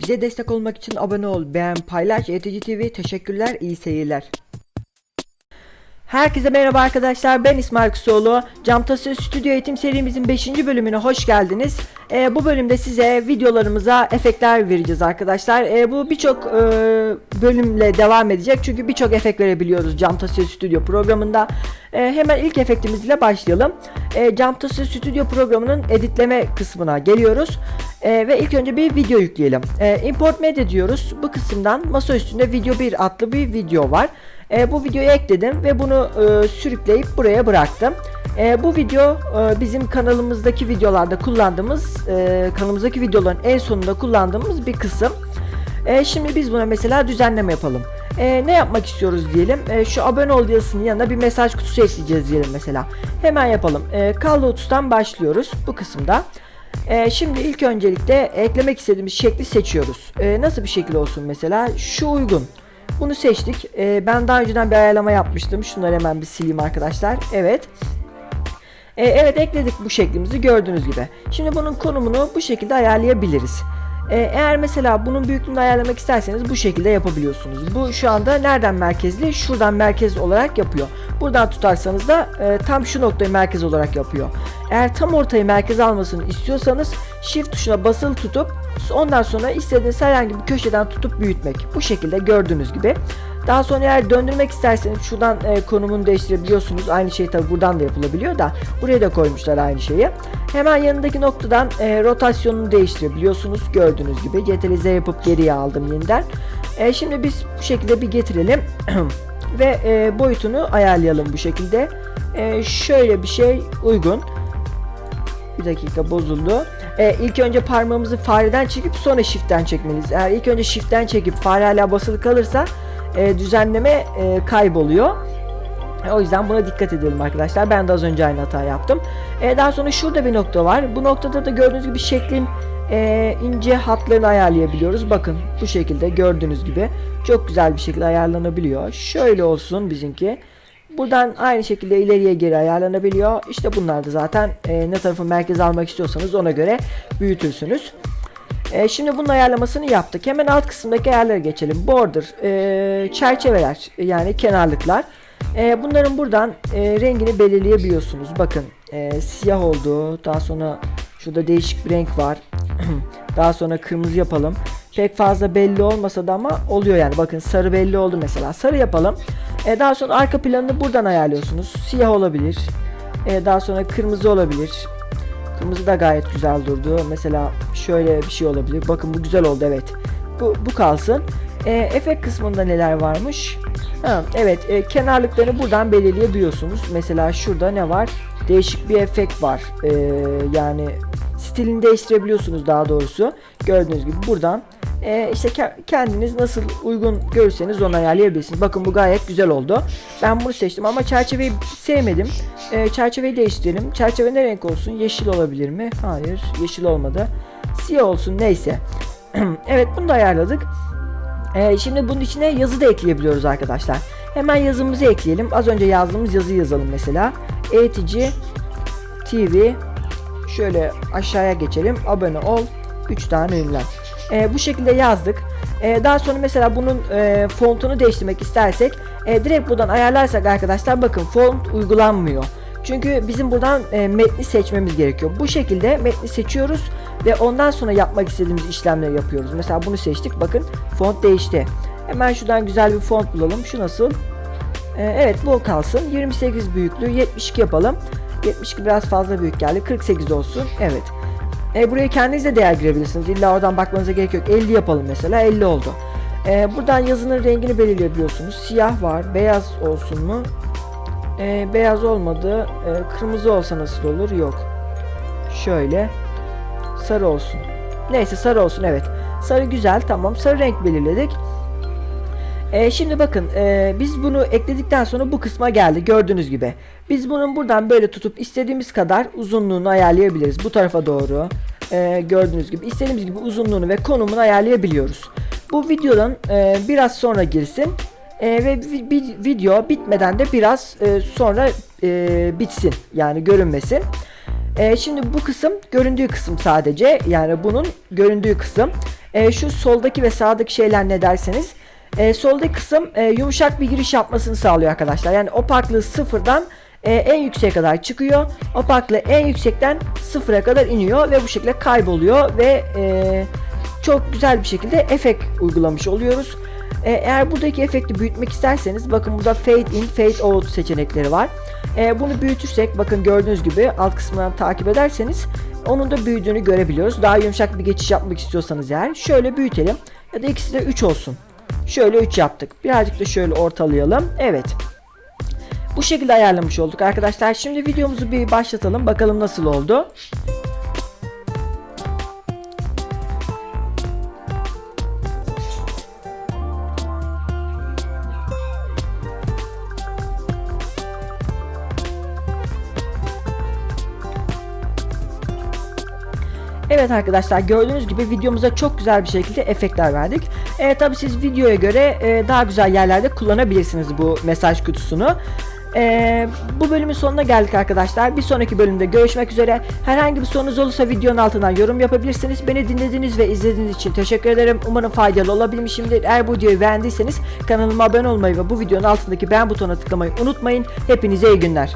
Bize destek olmak için abone ol, beğen, paylaş. ETC TV teşekkürler, iyi seyirler. Herkese merhaba arkadaşlar ben İsmail Kusoğlu. Camtaşı Stüdyo Eğitim serimizin 5. bölümüne hoş geldiniz. Ee, bu bölümde size videolarımıza efektler vereceğiz arkadaşlar. Ee, bu birçok e, bölümle devam edecek çünkü birçok efekt verebiliyoruz Camtaşı Stüdyo programında. Ee, hemen ilk efektimizle başlayalım. Ee, Camtaşı Stüdyo programının editleme kısmına geliyoruz. Ee, ve ilk önce bir video yükleyelim. Ee, import media diyoruz. Bu kısımdan masa üstünde video 1 adlı bir video var. E, bu videoyu ekledim ve bunu e, sürükleyip buraya bıraktım. E, bu video e, bizim kanalımızdaki videolarda kullandığımız, e, kanalımızdaki videoların en sonunda kullandığımız bir kısım. E, şimdi biz buna mesela düzenleme yapalım. E, ne yapmak istiyoruz diyelim. E, şu abone ol yazısının yanına bir mesaj kutusu ekleyeceğiz diyelim mesela. Hemen yapalım. E, Call Lotus'tan başlıyoruz bu kısımda. E, şimdi ilk öncelikle eklemek istediğimiz şekli seçiyoruz. E, nasıl bir şekil olsun mesela? Şu uygun. Bunu seçtik. Ee, ben daha önceden bir ayarlama yapmıştım. Şunları hemen bir sileyim arkadaşlar. Evet. Ee, evet ekledik bu şeklimizi gördüğünüz gibi. Şimdi bunun konumunu bu şekilde ayarlayabiliriz. Ee, eğer mesela bunun büyüklüğünü ayarlamak isterseniz bu şekilde yapabiliyorsunuz. Bu şu anda nereden merkezli? Şuradan merkez olarak yapıyor. Buradan tutarsanız da e, tam şu noktayı merkez olarak yapıyor. Eğer tam ortayı merkez almasını istiyorsanız Shift tuşuna basılı tutup ondan sonra istediğiniz herhangi bir köşeden tutup büyütmek. Bu şekilde gördüğünüz gibi. Daha sonra eğer döndürmek isterseniz şuradan e, konumunu değiştirebiliyorsunuz. Aynı şey tabi buradan da yapılabiliyor da buraya da koymuşlar aynı şeyi. Hemen yanındaki noktadan e, rotasyonunu değiştirebiliyorsunuz. Gördüğünüz gibi CTRL Z yapıp geriye aldım yeniden. E, şimdi biz bu şekilde bir getirelim. Ve e, boyutunu ayarlayalım bu şekilde. E, şöyle bir şey uygun. Bir dakika bozuldu. Ee, ilk önce parmağımızı fareden çekip sonra shift'ten çekmeliyiz. Eğer ilk önce shift'ten çekip fare hala basılı kalırsa e, düzenleme e, kayboluyor. E, O yüzden buna dikkat edelim arkadaşlar. Ben de az önce aynı hata yaptım. E, daha sonra şurada bir nokta var. Bu noktada da gördüğünüz gibi şeklin e, ince hatlarını ayarlayabiliyoruz. Bakın bu şekilde gördüğünüz gibi çok güzel bir şekilde ayarlanabiliyor. Şöyle olsun bizimki. Buradan aynı şekilde ileriye geri ayarlanabiliyor. İşte bunlar da zaten e, ne tarafı merkez almak istiyorsanız ona göre büyütürsünüz. E, şimdi bunun ayarlamasını yaptık. Hemen alt kısımdaki ayarlara geçelim. Border, e, çerçeveler yani kenarlıklar. E, bunların buradan e, rengini belirleyebiliyorsunuz. Bakın e, siyah oldu. Daha sonra şurada değişik bir renk var. daha sonra kırmızı yapalım. Pek fazla belli olmasa da ama oluyor yani. Bakın sarı belli oldu mesela. Sarı yapalım. E, daha sonra arka planını buradan ayarlıyorsunuz. Siyah olabilir. E, daha sonra kırmızı olabilir. Kırmızı da gayet güzel durdu. Mesela şöyle bir şey olabilir. Bakın bu güzel oldu evet. Bu, bu kalsın. E, efekt kısmında neler varmış? Ha, evet e, kenarlıklarını buradan belirleyebiliyorsunuz. Mesela şurada ne var? Değişik bir efekt var. E, yani stilini değiştirebiliyorsunuz daha doğrusu. Gördüğünüz gibi buradan e, işte ke- kendiniz nasıl uygun görürseniz onu ayarlayabilirsiniz. Bakın bu gayet güzel oldu. Ben bunu seçtim ama çerçeveyi sevmedim. E, çerçeveyi değiştirelim. Çerçeve ne renk olsun? Yeşil olabilir mi? Hayır, yeşil olmadı. Siyah olsun neyse. evet bunu da ayarladık. E, şimdi bunun içine yazı da ekleyebiliyoruz arkadaşlar. Hemen yazımızı ekleyelim. Az önce yazdığımız yazıyı yazalım mesela. Eğitici TV şöyle aşağıya geçelim. Abone ol. 3 tane ünlem. E, bu şekilde yazdık. E, daha sonra mesela bunun e, fontunu değiştirmek istersek e, direkt buradan ayarlarsak arkadaşlar bakın font uygulanmıyor. Çünkü bizim buradan e, metni seçmemiz gerekiyor. Bu şekilde metni seçiyoruz ve ondan sonra yapmak istediğimiz işlemleri yapıyoruz. Mesela bunu seçtik. Bakın font değişti. Hemen şuradan güzel bir font bulalım. Şu nasıl? E, evet bu kalsın. 28 büyüklüğü 72 yapalım. 72 biraz fazla büyük geldi. 48 olsun. Evet. E, buraya kendiniz de değer girebilirsiniz. İlla oradan bakmanıza gerek yok. 50 yapalım mesela. 50 oldu. E, buradan yazının rengini belirleyebiliyorsunuz. Siyah var. Beyaz olsun mu? E, beyaz olmadı. E, kırmızı olsa nasıl olur? Yok. Şöyle. Sarı olsun. Neyse sarı olsun evet. Sarı güzel tamam. Sarı renk belirledik. E, şimdi bakın e, biz bunu ekledikten sonra bu kısma geldi gördüğünüz gibi. Biz bunun buradan böyle tutup istediğimiz kadar uzunluğunu ayarlayabiliriz. Bu tarafa doğru e, gördüğünüz gibi istediğimiz gibi uzunluğunu ve konumunu ayarlayabiliyoruz. Bu videodan e, biraz sonra girsin E, ve vi- vi- video bitmeden de biraz e, sonra e, bitsin yani görünmesin. E, şimdi bu kısım göründüğü kısım sadece yani bunun göründüğü kısım. E, şu soldaki ve sağdaki şeyler ne derseniz. E, soldaki kısım e, yumuşak bir giriş yapmasını sağlıyor arkadaşlar. Yani opaklığı sıfırdan e, en yükseğe kadar çıkıyor. Opaklığı en yüksekten sıfıra kadar iniyor ve bu şekilde kayboluyor ve e, çok güzel bir şekilde efekt uygulamış oluyoruz. E, eğer buradaki efekti büyütmek isterseniz bakın burada fade in, fade out seçenekleri var. E, bunu büyütürsek bakın gördüğünüz gibi alt kısmından takip ederseniz onun da büyüdüğünü görebiliyoruz. Daha yumuşak bir geçiş yapmak istiyorsanız eğer şöyle büyütelim ya da ikisi de 3 olsun. Şöyle 3 yaptık. Birazcık da şöyle ortalayalım. Evet. Bu şekilde ayarlamış olduk arkadaşlar. Şimdi videomuzu bir başlatalım. Bakalım nasıl oldu. Evet arkadaşlar gördüğünüz gibi videomuza çok güzel bir şekilde efektler verdik. E, tabi siz videoya göre e, daha güzel yerlerde kullanabilirsiniz bu mesaj kutusunu. E, bu bölümün sonuna geldik arkadaşlar. Bir sonraki bölümde görüşmek üzere. Herhangi bir sorunuz olursa videonun altından yorum yapabilirsiniz. Beni dinlediğiniz ve izlediğiniz için teşekkür ederim. Umarım faydalı olabilmişimdir. Eğer bu videoyu beğendiyseniz kanalıma abone olmayı ve bu videonun altındaki beğen butonuna tıklamayı unutmayın. Hepinize iyi günler.